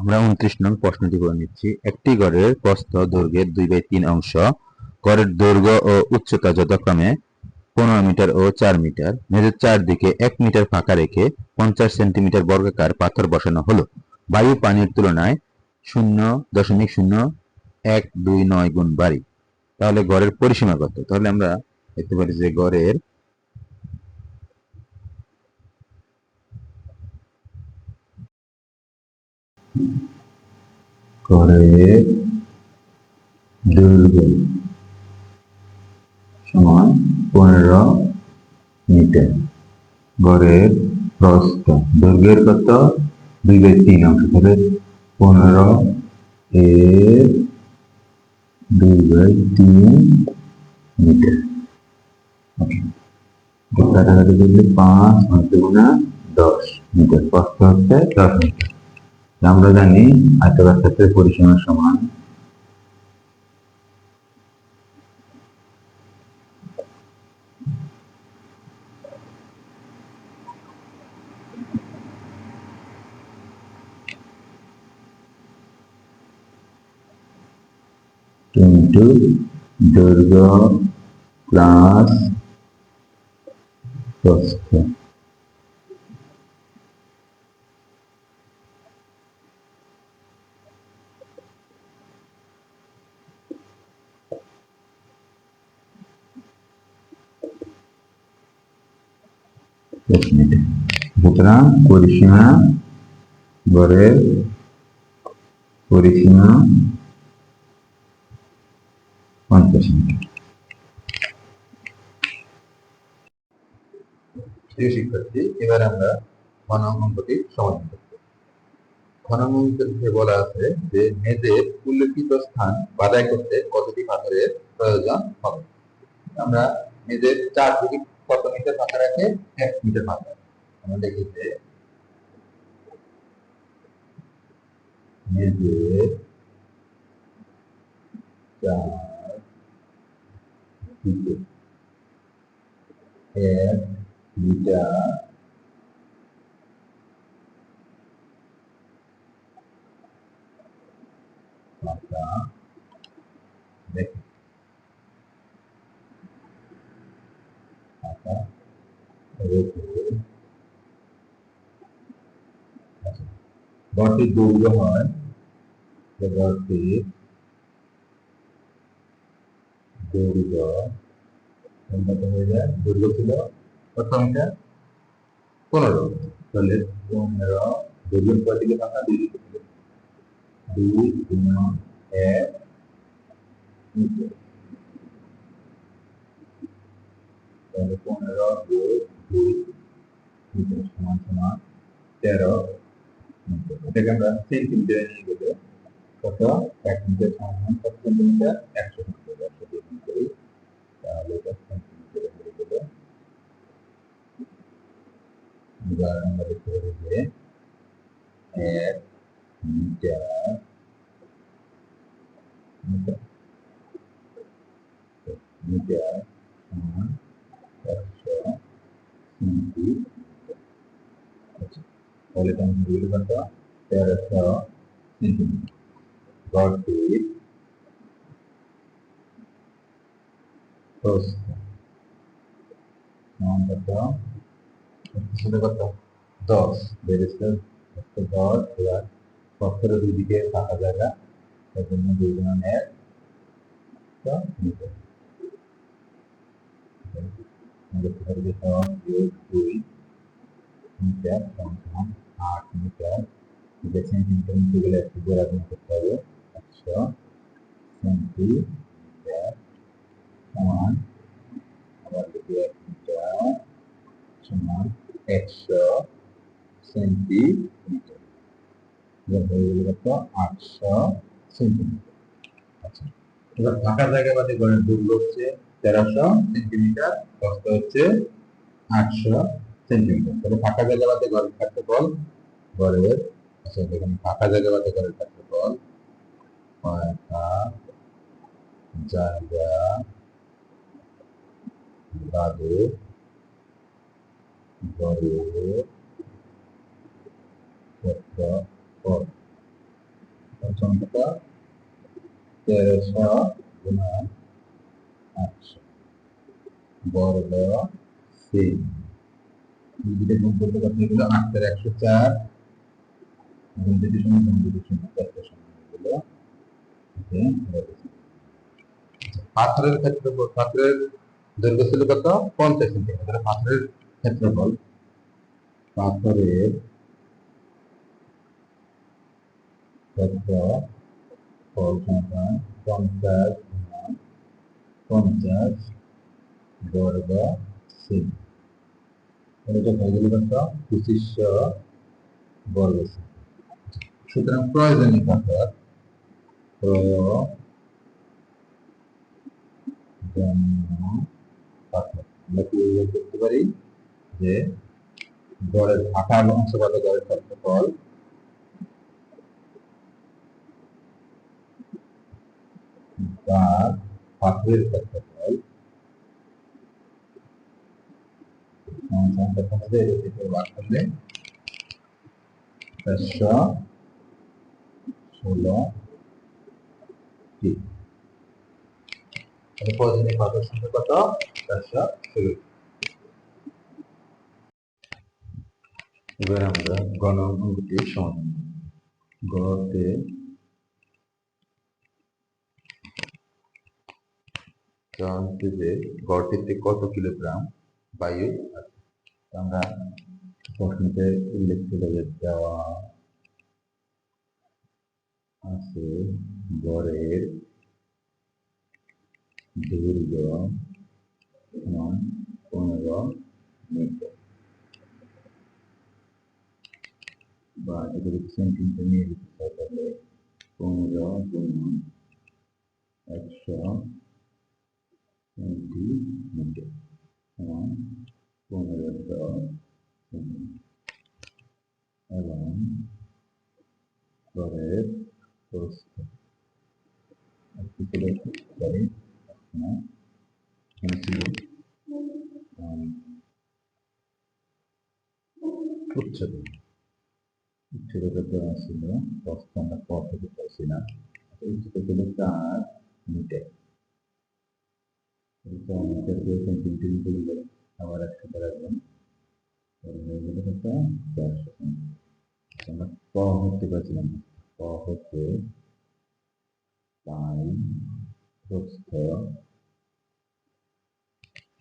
আমরা উনত্রিশ নং প্রশ্নটি করে নিচ্ছি। একটি গড়ের প্রস্থ দৈর্ঘ্যের দুই বাই তিন অংশ। গড়ের দৈর্ঘ্য ও উচ্চতা যথাক্রমে পনেরো মিটার ও চার মিটার। মেঝের চারদিকে এক মিটার ফাঁকা রেখে পঞ্চাশ সেন্টিমিটার বর্গাকার পাথর বসানো হলো। বায়ু পানির তুলনায় শূন্য দশমিক শূন্য এক দুই নয় গুণ বাড়ি। তাহলে গড়ের পরিসীমা কত? তাহলে আমরা দেখতে পারি যে গড়ের গড়ের দৈর্ঘ্য সমান পনেরো মিটার। গড়ের প্রস্থ। দৈর্ঘ্যের কত দুই বাই তিন অংশ, তাহলে পনেরো দুই বাই তিন মিটার। পাঁচ গুণা দশ মিটার। প্রস্থ হচ্ছে দশ মিটার। আমরা জানি আয়তকার ক্ষেত্রে পরিসীমা সমান ইন্টু দৈর্ঘ্য প্লাস প্রস্থ সুতরাং পরিসীমা গড়ের পরিসীমা পঞ্চাশ মিনিট প্রিয় শিক্ষার্থী, এবার আমরা ঘন অঙ্কটি সমাধান করব। ঘন অঙ্কটিতে বলা আছে যে মেঝের উল্লেখিত স্থান বাধাই করতে কতটি পাথরের প্রয়োজন হবে? আমরা মেঝের চারদিকে মিটার ফাঁকা রাখে এক মিটার ফাঁকা আমরা দেখি যে চার এক মিটার ফাঁকা দেখি ফাঁকা রেখে আচ্ছা, গড়টির দৈর্ঘ্য হয় যে গড়টির দৈর্ঘ্য কত হয়ে যায় দৈর্ঘ্য ছিল কত মিটার পনেরো তাহলে পনেরো দৈর্ঘ্য কয়দিকে ফাঁকা দুই দিকে ছিল দুই গুণ এক মিটার তাহলে পনেরো দুই মিটার সমান সমান তেরো এটাকে আমরা সেন্টিমিটারে নিয়ে গেলে কত এক মিটার সমান একশো সেন্টিমিটার আচ্ছা তাহলে আমরা বলি কত তেরোশো সেন্টিমিটার গড়টির প্রস্থ সমান কত ছিল কত দশ বেড়েছে একশো দশ এবার প্রস্থের দুই দিকে ফাঁকা জায়গা তার জন্য দুই তো মিটার দেখতে পারি যে সব যোগ দুই মিটার সমান আট মিটার এটা সেন্টিমিটার নিতে গেলে একটু জোড়া গুণ করতে হবে একশো সেন্টিমিটার সমান আবার লিখি এক মিটার সমান একশো সেন্টিমিটার হয়ে গেল কত আটশো সেন্টিমিটার আচ্ছা। এবার ফাঁকা জায়গা বাদে গড়ের দৈর্ঘ্য হচ্ছে তেরোশো সেন্টিমিটার হচ্ছে আটশো ফাঁকা জায়গা বাদে গড়ের ক্ষেত্রফল আচ্ছা ফাঁকা জায়গা বাদে গড়ের ক্ষেত্রফল ফাঁকা জায়গা তেরোশো বর্গ সি একশো চার গুণ পাথরের ক্ষেত্রফল, পাথরের দৈর্ঘ্য ছিল কত? পঞ্চাশ সেন্টিমিটার। পাথরের ক্ষেত্রফল পাথরের ক্ষেত্রফল সমান পঞ্চাশ পঞ্চাশ বর্গ সেমি এটা বর্গ সুতরাং প্রয়োজনীয় পারি? যে গড়ের আকার অংশ কত গড়ের ক্ষেত্রফল বা পাথরের ক্ষেত্রফল। কমে যায় এর থেকে ভাগ করলে চারশো ষোলো প্রয়োজনীয় পাথর সংখ্যা কত চারশো ষোলো এবার আমরা গণ অঙ্কটি সমাধান। গতে গড়টিতে কত কিলোগ্রাম বায়ু আছে আমরা প্রশ্নতে উল্লেখ করে দেওয়া আছে। গড়ের দৈর্ঘ্য সমান পনেরো মিটার। বা যদি সেন্টিমিটার নিয়ে পনেরো গুণ একশো সেন্টিমিটার সমান এবং গড়ের প্রস্থ উচ্চতা উচ্চতা আমরা ক থেকে পাইছি না উচ্চতা ছিল চার আবার করে রাখবেন। আমরা ক হতে পারছিলাম। ক হতে পাই প্রস্থ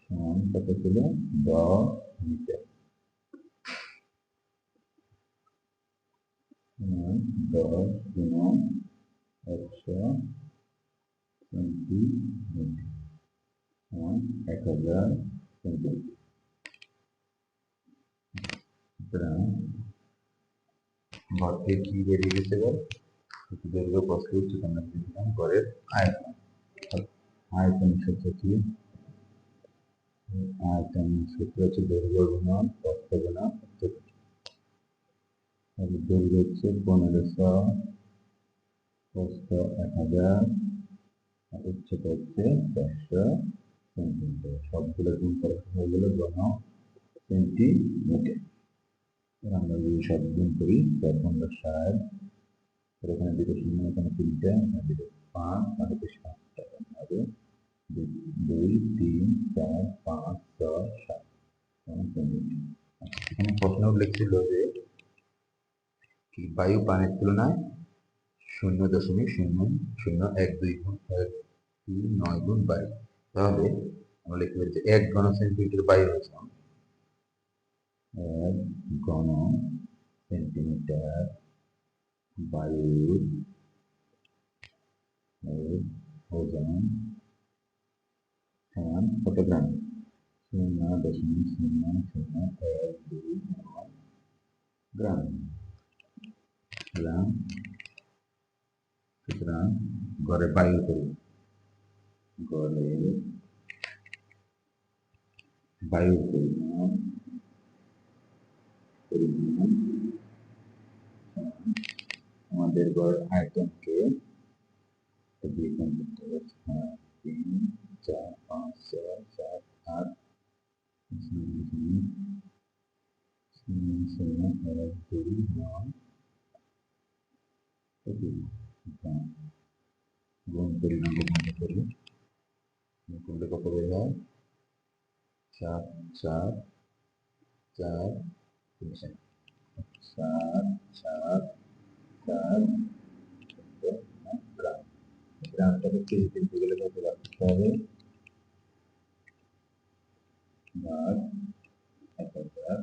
সমান কত ছিল? দশ মিটার। দশ গুণন একশো সেন্টিমিটার সমান এক হাজার সুতরাং ঘরটি কি বেরিয়ে গেছে এবার প্রস্থ উচ্চতা আমরা দিলাম ঘরের আয়তন আয়তন সূত্র কি আয়তন সূত্র হচ্ছে দৈর্ঘ্য গুণন প্রস্থ গুণন দৈর্ঘ্য হচ্ছে পনেরোশো প্রস্থ এক হাজার উচ্চতা হচ্ছে চারশো সবগুলো গুণ করা হয়ে গেল গণ সেন্টিমিটার আমরা যদি সব গুণ করি ষাট। এখানে দুটো শূন্য, এখানে এখানে দুটো পাঁচ সাতটা হবে। দুই- তিন, চার, পাঁচ ছয় সাত, এখানে প্রশ্ন উল্লেখ ছিল যে কি বায়ু পানির তুলনায় শূন্য দশমিক শূন্য শূন্য এক দুই গুণ এক দুই নয় গুণ বায়ু? তাহলে আমরা লিখতে পারি যে এক ঘন সেন্টিমিটার বায়ু হচ্ছে এক ঘন সেন্টিমিটার বায়ুর ওজন সমান কত গ্রাম শূন্য, দশমিক শূন্য শূন্য, এক, দুই গ্রাম গ্রাম। সুতরাং ঘরে বায়ু ঘরে বায়ুর পরিমাণ পরিমাণ, আমাদের ঘরের আয়তনকে বিঘন করতে তিন, চার, পাঁচ, ছয়, সাত, আট, শূন্য শূন্য এক, দুই, নয় গুণ পরিমাণ মধ্যে করি করলে কত বের হয় সাত চার চার সাত সাত সাত চার গ্রাম গ্রামটাকে কেজিতে দিতে গেলে কত রাখতে হবে ভাগ এক হাজার?